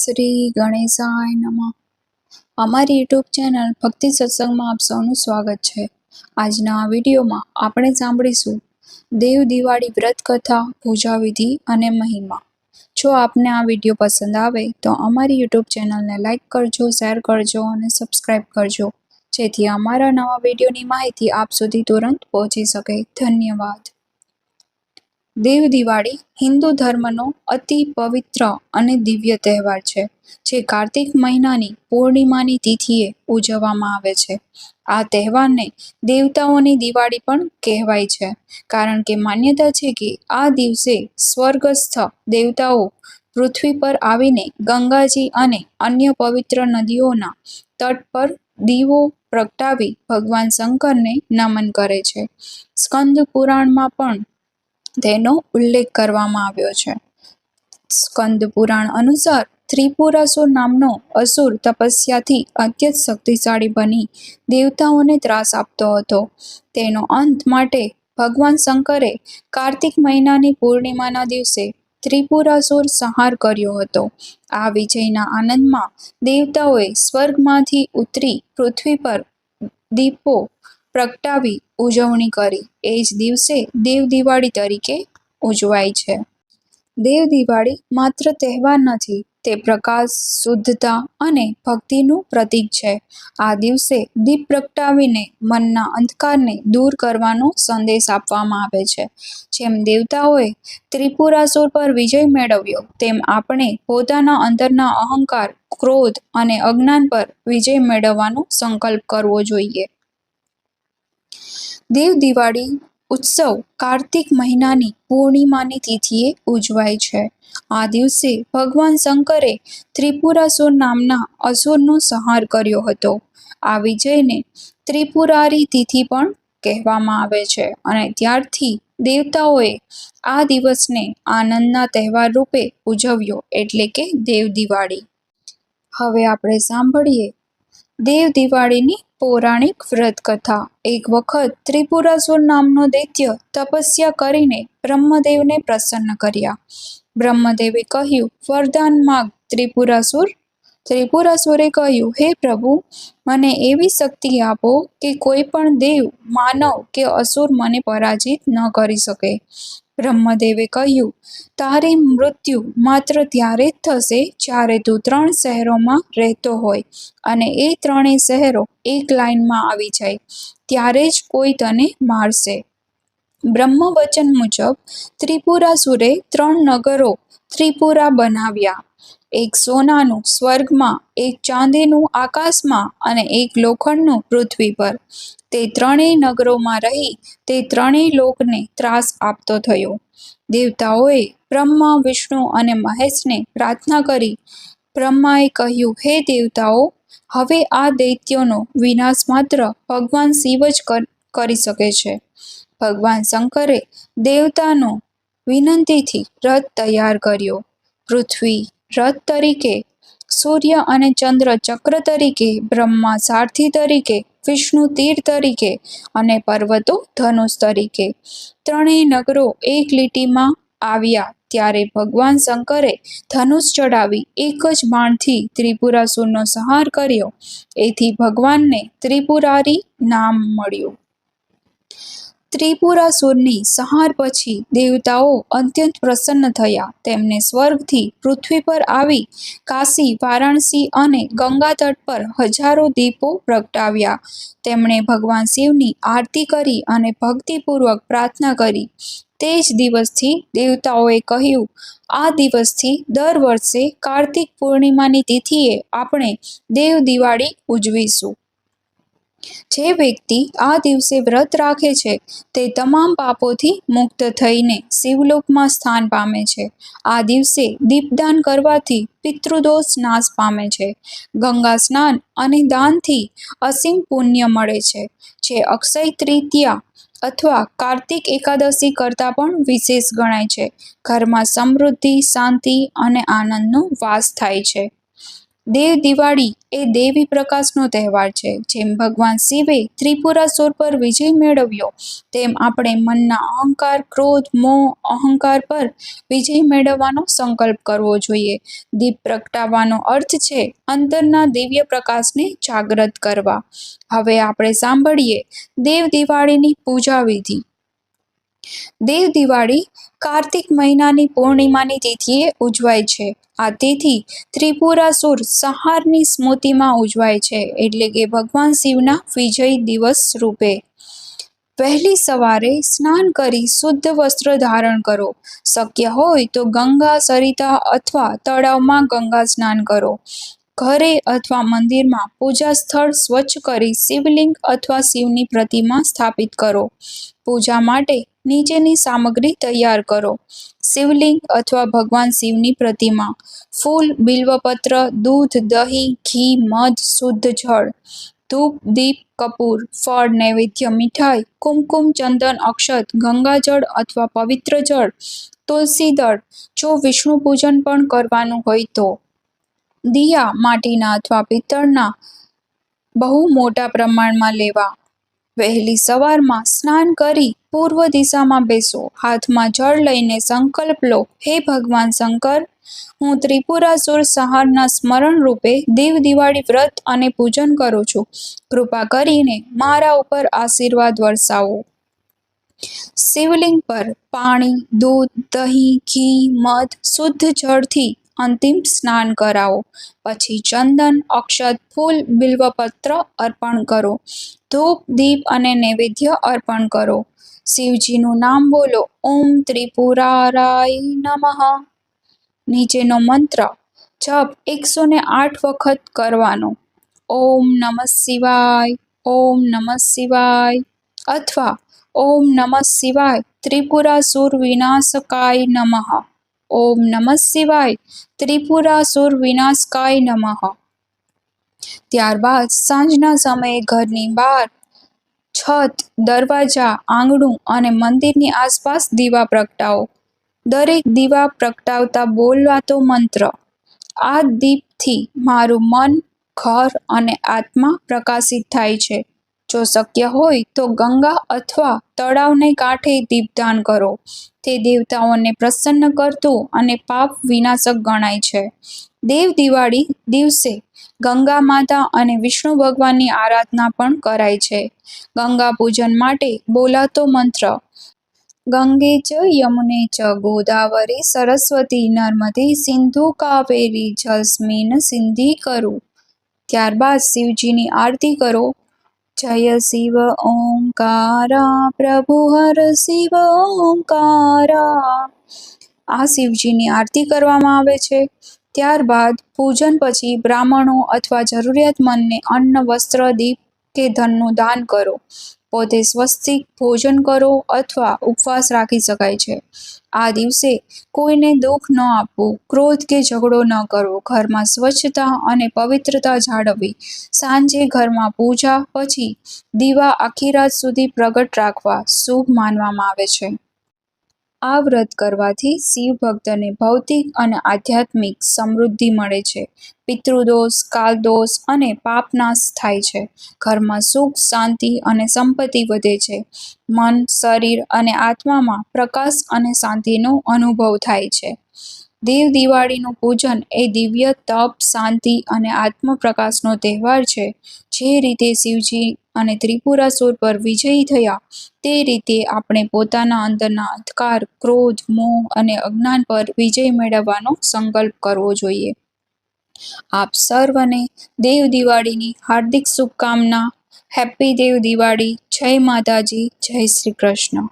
શ્રી ગણેશાય નમઃ. અમારી YouTube channel ભક્તિ સત્સંગમાં આપ સૌનું સ્વાગત છે. આજના આ વિડીયોમાં આપણે સાંભળીશું દેવ દિવાળી વ્રત કથા, પૂજા વિધિ અને મહિમા. જો આપને આ વીડિયો પસંદ આવે તો અમારી યુટ્યુબ ચેનલને લાઇક કરજો, શેર કરજો અને સબસ્ક્રાઈબ કરજો. જેથી અમારા નવા વિડીયોની માહિતી આપ સુધી તુરંત પહોંચી શકે. ધન્યવાદ. દેવ દિવાળી હિન્દુ ધર્મનો અતિ પવિત્ર અને દિવ્ય તહેવાર છે, જે કાર્તિક મહિનાની પૂર્ણિમાની તિથિએ ઉજવવામાં આવે છે. આ તહેવારને દેવતાઓની દિવાળી પણ કહેવાય છે, કારણ કે માન્યતા છે કે આ દિવસે સ્વર્ગસ્થ દેવતાઓ પૃથ્વી પર આવીને ગંગાજી અને અન્ય પવિત્ર નદીઓના તટ પર દીવો પ્રગટાવી ભગવાન શંકરને નમન કરે છે. સ્કંદ પુરાણમાં પણ તેનો ઉલ્લેખ કરવામાં આવ્યો છે. સ્કંદ પુરાણ અનુસાર ત્રિપુરાસુર નામનો અસુર તપસ્યાથી અત્યંત શક્તિશાળી બની દેવતાઓને ત્રાસ આપતો હતો. તેનો અંત માટે ભગવાન શંકરે કાર્તિક મહિનાની પૂર્ણિમાના દિવસે ત્રિપુરાસુર સંહાર કર્યો હતો. આ વિજયના આનંદમાં દેવતાઓએ સ્વર્ગમાંથી ઉતરી પૃથ્વી પર દીપો પ્રગટાવી ઉજવણી કરી. એ જ દિવસે દેવ દિવાળી તરીકે ઉજવાય છે. દેવ દિવાળી માત્ર તહેવાર નથી, તે પ્રકાશ, શુદ્ધતા અને ભક્તિનું પ્રતીક છે. આ દિવસે દીપ પ્રગટાવીને મનના અંધકારને દૂર કરવાનો સંદેશ આપવામાં આવે છે. જેમ દેવતાઓએ ત્રિપુરાસુર પર વિજય મેળવ્યો, તેમ આપણે પોતાના અંદરના અહંકાર, ક્રોધ અને અજ્ઞાન પર વિજય મેળવવાનો સંકલ્પ કરવો જોઈએ. દેવ દિવાળી ઉત્સવ કાર્તિક મહિનાની પૂર્ણિમાની તિથિએ ઉજવાય છે. આ દિવસે ભગવાન શંકરે ત્રિપુરાસુર નામના અસુરનો સંહાર કર્યો હતો. આ વિજયને ત્રિપુરારી તિથિ પણ કહેવામાં આવે છે અને ત્યારથી દેવતાઓએ આ દિવસને આનંદના તહેવાર રૂપે ઉજવ્યો એટલે કે દેવ દિવાળી. હવે આપણે સાંભળીએ દેવ દિવાળીની પૌરાણિક વ્રત કથા એક વખત ત્રિપુરાસુર નામનો દૈત્ય તપસ્યા કરીને બ્રહ્મદેવને પ્રસન્ન કર્યા. બ્રહ્મદેવે કહ્યું, વરદાન માગ, ત્રિપુરાસુર. ત્રિપુરાસુરે કહ્યું, હે પ્રભુ, મને એવી શક્તિ આપો કે કોઈ પણ દેવ, માનવ કે અસુર મને પરાજિત ન કરી શકે. બ્રહ્મદેવે કહ્યું, તારે મૃત્યુ માત્ર ત્યારે જ થશે જ્યારે તું ત્રણ શહેરોમાં રહેતો હોય અને એ ત્રણેય શહેરો એક લાઈનમાં આવી જાય, ત્યારે જ કોઈ તને મારશે. બ્રહ્મવચન મુજબ ત્રિપુરાસુરે ત્રણ નગરો ત્રિપુરા બનાવ્યા. એક સોનાનું સ્વર્ગમાં, એક ચાંદીનું આકાશમાં અને એક લોખંડનું પૃથ્વી પર. તે ત્રણેય નગરોમાં રહી, તે ત્રણેય લોકને ત્રાસ આપતો થયો. દેવતાઓએ બ્રહ્મા, વિષ્ણુ અને મહેશને પ્રાર્થના કરી. બ્રહ્માએ કહ્યું, હે દેવતાઓ, હવે આ દૈત્યોનો વિનાશ માત્ર ભગવાન શિવ જ કરી શકે છે. ભગવાન શંકરે દેવતાનો વિનંતીથી રથ તૈયાર કર્યો. પૃથ્વી રથ તરીકે, સૂર્ય અને ચંદ્ર ચક્ર તરીકે, બ્રહ્મા સારથી તરીકે, વિષ્ણુ તીર તરીકે અને પર્વતો ધનુષ તરીકે. ત્રણેય નગરો એક લીટીમાં આવ્યા ત્યારે ભગવાન શંકરે ધનુષ ચડાવી એક જ બાણથી ત્રિપુરાસુરનો સંહાર કર્યો. એથી ભગવાનને ત્રિપુરારી નામ મળ્યું. ત્રિપુરાસુરની સંહાર પછી દેવતાઓ અત્યંત પ્રસન્ન થયા. તેમને સ્વર્ગથી પૃથ્વી પર આવી કાશી, વારાણસી અને ગંગા તટ પર હજારો દીપો પ્રગટાવ્યા. તેમણે ભગવાન શિવની આરતી કરી અને ભક્તિપૂર્વક પ્રાર્થના કરી. તે જ દિવસથી દેવતાઓએ કહ્યું, આ દિવસથી દર વર્ષે કાર્તિક પૂર્ણિમાની તિથિએ આપણે દેવ દિવાળી ઉજવીશું. જે વ્યક્તિ આ દિવસે વ્રત રાખે છે, તે તમામ પાપોથી મુક્ત થઈને શિવલોકમાં સ્થાન પામે છે. આ દિવસે દીપદાન કરવાથી પિતૃદોષ નાશ પામે છે. ગંગા સ્નાન અને દાનથી અસીમ પુણ્ય મળે છે, જે અક્ષય તૃતીયા અથવા કાર્તિક એકાદશી કરતાં પણ વિશેષ ગણાય છે. ઘરમાં સમૃદ્ધિ, શાંતિ અને આનંદનો વાસ થાય છે. દેવ દિવાળી એ દેવી પ્રકાશનો તહેવાર છે, જેમ ભગવાન શિવે ત્રિપુરાસુર પર વિજય મેળવ્યો, તેમ આપણે મનના અહંકાર, ક્રોધ, મોહ, અહંકાર પર વિજય મેળવવાનો સંકલ્પ કરવો જોઈએ. દીપ પ્રગટાવવાનો અર્થ છે અંતરના દિવ્ય પ્રકાશને જાગૃત કરવા. હવે આપણે સાંભળીએ દેવ દિવાળીની પૂજા વિધિ. દેવ દિવાળી કાર્તિક મહિનાની પૂર્ણિમાની તિથિએ ઉજવાય છે. આ તિથિ ત્રિપુરાસુર સહારની સ્મૃતિમાં ઉજવાય છે એટલે કે ભગવાન શિવના વિજય દિવસ રૂપે. વહેલી સવારે સ્નાન કરી શુદ્ધ વસ્ત્ર ધારણ કરો. શક્ય હોય તો ગંગા, સરિતા અથવા તળાવમાં ગંગા સ્નાન કરો. ઘરે અથવા મંદિરમાં પૂજા સ્થળ સ્વચ્છ કરી શિવલિંગ અથવા શિવની પ્રતિમા સ્થાપિત કરો. પૂજા માટે નીચેની સામગ્રી તૈયાર કરો. શિવલિંગ અથવા ભગવાન શિવની પ્રતિમા. ફૂલ, બિલ્વપત્ર, દૂધ, દહીં, ઘી, મધ, શુદ્ધ જળ. ધૂપ, દીપ, કપૂર, ફળ, નૈવેદ્ય, મીઠાઈ, કુમકુમ, ચંદન, અક્ષત, ગંગાજળ અથવા પવિત્ર જળ, તુલસી દળ. જો વિષ્ણુ પૂજન પણ કરવાનું હોય તો દિયા માટીના અથવા પિત્તળના બહુ મોટા પ્રમાણમાં લેવા. વહેલી સવારમાં સ્નાન કરી પૂર્વ દિશામાં બેસો. હાથમાં જળ લઈને સંકલ્પ લો. હે ભગવાન શંકર, હું ત્રિપુરાસુર સહારના સ્મરણ રૂપે દેવ દિવાળી વ્રત અને પૂજન કરું છું. કૃપા કરીને મારા ઉપર આશીર્વાદ વરસાવો. શિવલિંગ પર પાણી, દૂધ, દહીં, ઘી, મધ, શુદ્ધ જળથી અંતિમ સ્નાન કરાવો. પછી ચંદન, અક્ષત, ફૂલ, બિલ્વપત્ર અર્પણ કરો. ધૂપ, દીપ અને નૈવેદ્ય અર્પણ કરો. શિવજીનું નામ બોલો. ઓમ ત્રિપુરારાય નમઃ. નીચેનો મંત્ર, જપ એકસો ને આઠ વખત કરવાનો. ઓમ નમઃ શિવાય, ઓમ નમઃ શિવાય અથવા ઓમ નમઃ શિવાય ત્રિપુરાસુર વિનાશકાય નમઃ. ઓમ નમઃ શિવાય. ત્રિપુરાસુર વિનાશકાય નમઃ. ત્યારબાદ સાંજના સમયે ઘરની બહાર છત, દરવાજા, આંગણું અને મંદિરની આસપાસ દીવા પ્રગટાવો. દરેક દીવા પ્રગટાવતા બોલવાતો મંત્ર. આ દીપથી મારું મન, ઘર અને આત્મા પ્રકાશિત થાય છે. જો શક્ય હોય તો ગંગા અથવા તળાવને કાંઠે દીપદાન કરો. તે દેવતાઓને પ્રસન્ન કરતું અને પાપ વિનાશક ગણાય છે. દેવ દિવાળી દિવસે ગંગા માતા અને વિષ્ણુ ભગવાનની આરાધના પણ કરાય છે. ગંગા પૂજન માટે બોલાતો મંત્ર, ગંગે ચ યમુને ચ ગોદાવરી સરસ્વતી નર્મદે સિંધુ કાવેરી જસ્મીન સિંધી કરું. ત્યારબાદ શિવજીની આરતી કરો જય શિવ ઓંકારા પ્રભુ હર શિવ ઓંકારા આ શિવજીની આરતી કરવામાં આવે છે. ત્યારબાદ પૂજન પછી બ્રાહ્મણો અથવા જરૂરિયાતમંદને અન્ન, વસ્ત્ર, દીપ કે ધનનું દાન કરો. પોતે સ્વસ્તિક ભોજન કરો અથવા ઉપવાસ રાખી શકાય છે. આ દિવસે કોઈને દુઃખ ન આપવું, ક્રોધ કે ઝઘડો ન કરવો, ઘરમાં સ્વચ્છતા અને પવિત્રતા જાળવવી, સાંજે ઘરમાં પૂજા, પછી દીવા આખી રાત સુધી પ્રગટ રાખવા શુભ માનવામાં આવે છે. આ વ્રત કરવાથી શિવ ભક્તને ભૌતિક અને આધ્યાત્મિક સમૃદ્ધિ મળે છે. પિતૃદોષ, કાલદોષ અને પાપનાશ થાય છે. ઘરમાં સુખ, શાંતિ અને સંપત્તિ વધે છે. મન, શરીર અને આત્મામાં પ્રકાશ અને શાંતિનો અનુભવ થાય છે. દેવ દિવાળીનું પૂજન એ દિવ્ય, તપ, શાંતિ અને આત્મપ્રકાશનો તહેવાર છે. જે રીતે શિવજી અને ત્રિપુરાસુર પર વિજયી થયા. તે રીતે આપણે પોતાના અંદરના અંધકાર, ક્રોધ, મોહ અને અજ્ઞાન પર વિજય મેળવવાનો સંકલ્પ કરવો જોઈએ. આપ સર્વને દેવ દિવાળીની હાર્દિક શુભકામના. હેપ્પી દેવ દિવાળી. જય માતાજી. જય શ્રી કૃષ્ણ.